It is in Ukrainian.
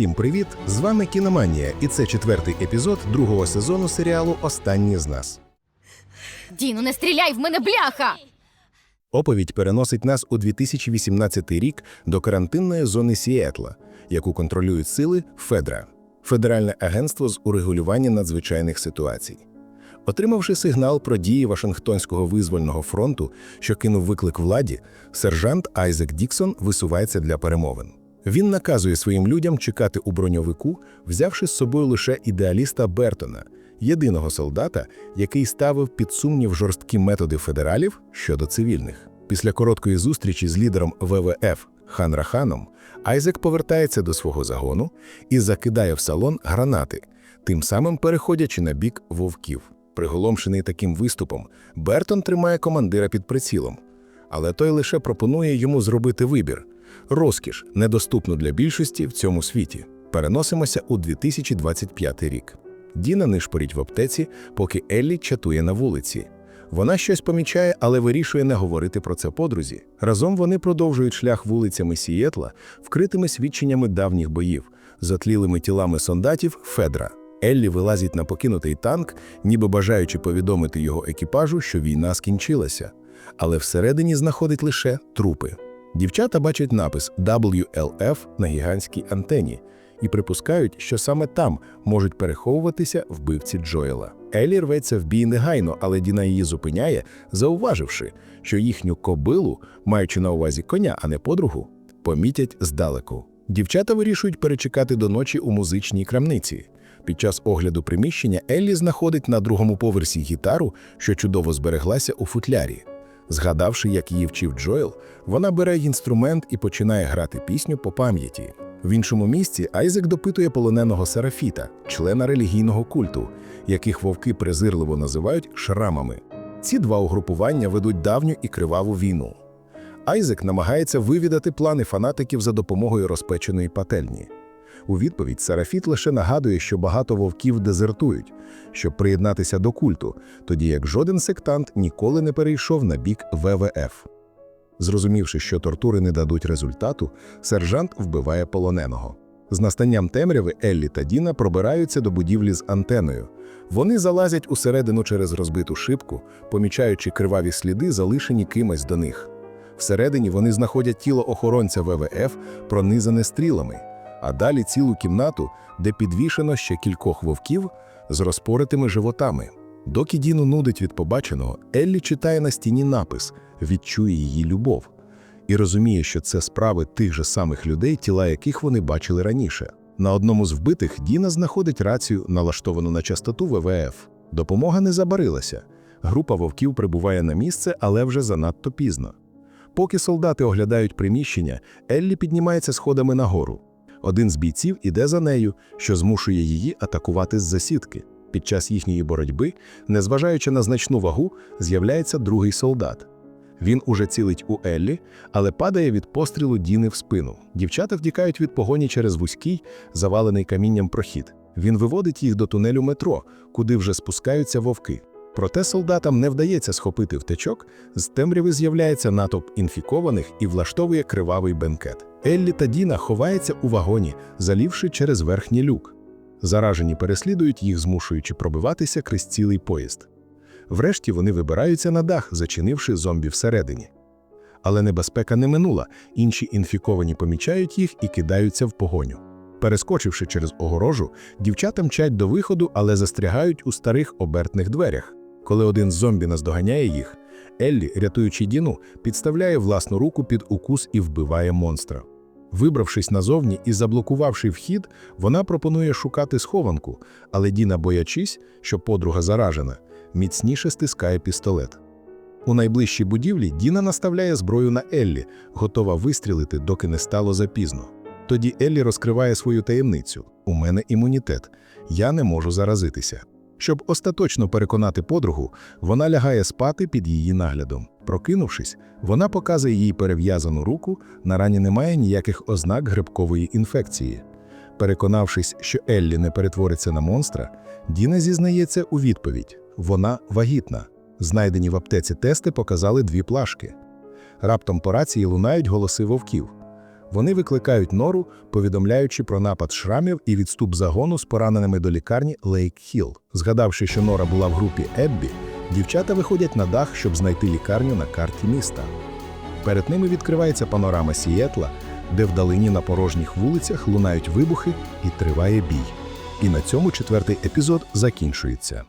Усім привіт! З вами Кіноманія, і це четвертий епізод другого сезону серіалу Останні з нас. Діну, не стріляй в мене бляха! Оповідь переносить нас у 2018 рік до карантинної зони Сіетла, яку контролюють сили Федра Федеральне агентство з урегулювання надзвичайних ситуацій. Отримавши сигнал про дії Вашингтонського визвольного фронту, що кинув виклик владі, сержант Айзек Діксон висувається для перемовин. Він наказує своїм людям чекати у броньовику, взявши з собою лише ідеаліста Бертона, єдиного солдата, який ставив під сумнів жорсткі методи федералів щодо цивільних. Після короткої зустрічі з лідером ВВФ Ханраханом Айзек повертається до свого загону і закидає в салон гранати, тим самим переходячи на бік вовків. Приголомшений таким виступом, Бертон тримає командира під прицілом, але той лише пропонує йому зробити вибір розкіш, недоступну для більшості в цьому світі. Переносимося у 2025 рік. Діна нишпорить в аптеці, поки Еллі чатує на вулиці. Вона щось помічає, але вирішує не говорити про це подрузі. Разом вони продовжують шлях вулицями Сієтла, вкритими свідченнями давніх боїв, затлілими тілами солдатів Федра. Еллі вилазить на покинутий танк, ніби бажаючи повідомити його екіпажу, що війна скінчилася. Але всередині знаходить лише трупи. Дівчата бачать напис WLF на гігантській антені і припускають, що саме там можуть переховуватися вбивці Джоела. Елі рветься в бій негайно, але Діна її зупиняє, зауваживши, що їхню кобилу, маючи на увазі коня, а не подругу, помітять здалеку. Дівчата вирішують перечекати до ночі у музичній крамниці. Під час огляду приміщення Еллі знаходить на другому поверсі гітару, що чудово збереглася у футлярі. Згадавши, як її вчив Джоел, вона бере інструмент і починає грати пісню по пам'яті. В іншому місці Айзек допитує полоненого Серафіта, члена релігійного культу, яких вовки презирливо називають шрамами. Ці два угрупування ведуть давню і криваву війну. Айзек намагається вивідати плани фанатиків за допомогою розпеченої пательні. У відповідь Серафіт лише нагадує, що багато вовків дезертують, щоб приєднатися до культу, тоді як жоден сектант ніколи не перейшов на бік ВВФ. Зрозумівши, що тортури не дадуть результату, сержант вбиває полоненого. З настанням темряви Еллі та Діна пробираються до будівлі з антеною. Вони залазять усередину через розбиту шибку, помічаючи криваві сліди, залишені кимось до них. Всередині вони знаходять тіло охоронця ВВФ, пронизане стрілами, а далі цілу кімнату, де підвішено ще кількох вовків з розпоритими животами. Доки Діну нудить від побаченого, Еллі читає на стіні напис Відчує її любов і розуміє, що це справи тих же самих людей, тіла яких вони бачили раніше. На одному з вбитих Діна знаходить рацію, налаштовану на частоту ВВФ. Допомога не забарилася. Група вовків прибуває на місце, але вже занадто пізно. Поки солдати оглядають приміщення, Еллі піднімається сходами нагору. Один з бійців іде за нею, що змушує її атакувати з засідки. Під час їхньої боротьби, незважаючи на значну вагу, з'являється другий солдат. Він уже цілить у Еллі, але падає від пострілу Діни в спину. Дівчата втікають від погоні через вузький, завалений камінням прохід. Він виводить їх до тунелю метро, куди вже спускаються вовки. Проте солдатам не вдається схопити втечок, з темряви з'являється натовп інфікованих і влаштовує кривавий бенкет. Еллі та Діна ховаються у вагоні, залівши через верхній люк. Заражені переслідують їх, змушуючи пробиватися крізь цілий поїзд. Врешті вони вибираються на дах, зачинивши зомбі всередині. Але небезпека не минула, інші інфіковані помічають їх і кидаються в погоню. Перескочивши через огорожу, дівчата мчать до виходу, але застрягають у старих обертних дверях. Коли один з зомбі наздоганяє їх, Еллі, рятуючи Діну, підставляє власну руку під укус і вбиває монстра. Вибравшись назовні і заблокувавши вхід, вона пропонує шукати схованку, але Діна, боячись, що подруга заражена, міцніше стискає пістолет. У найближчій будівлі Діна наставляє зброю на Еллі, готова вистрілити, доки не стало запізно. Тоді Еллі розкриває свою таємницю: у мене імунітет, я не можу заразитися. Щоб остаточно переконати подругу, вона лягає спати під її наглядом. Прокинувшись, вона показує їй перев'язану руку, на рані немає ніяких ознак грибкової інфекції. Переконавшись, що Еллі не перетвориться на монстра, Діна зізнається у відповідь: вона вагітна. Знайдені в аптеці тести показали дві плашки. Раптом по рації лунають голоси вовків. Вони викликають нору, повідомляючи про напад шрамів і відступ загону з пораненими до лікарні Лейк Хілл. Згадавши, що нора була в групі Еббі, дівчата виходять на дах, щоб знайти лікарню на карті міста. Перед ними відкривається панорама Сієтла, де вдалині на порожніх вулицях лунають вибухи і триває бій. І на цьому четвертий епізод закінчується.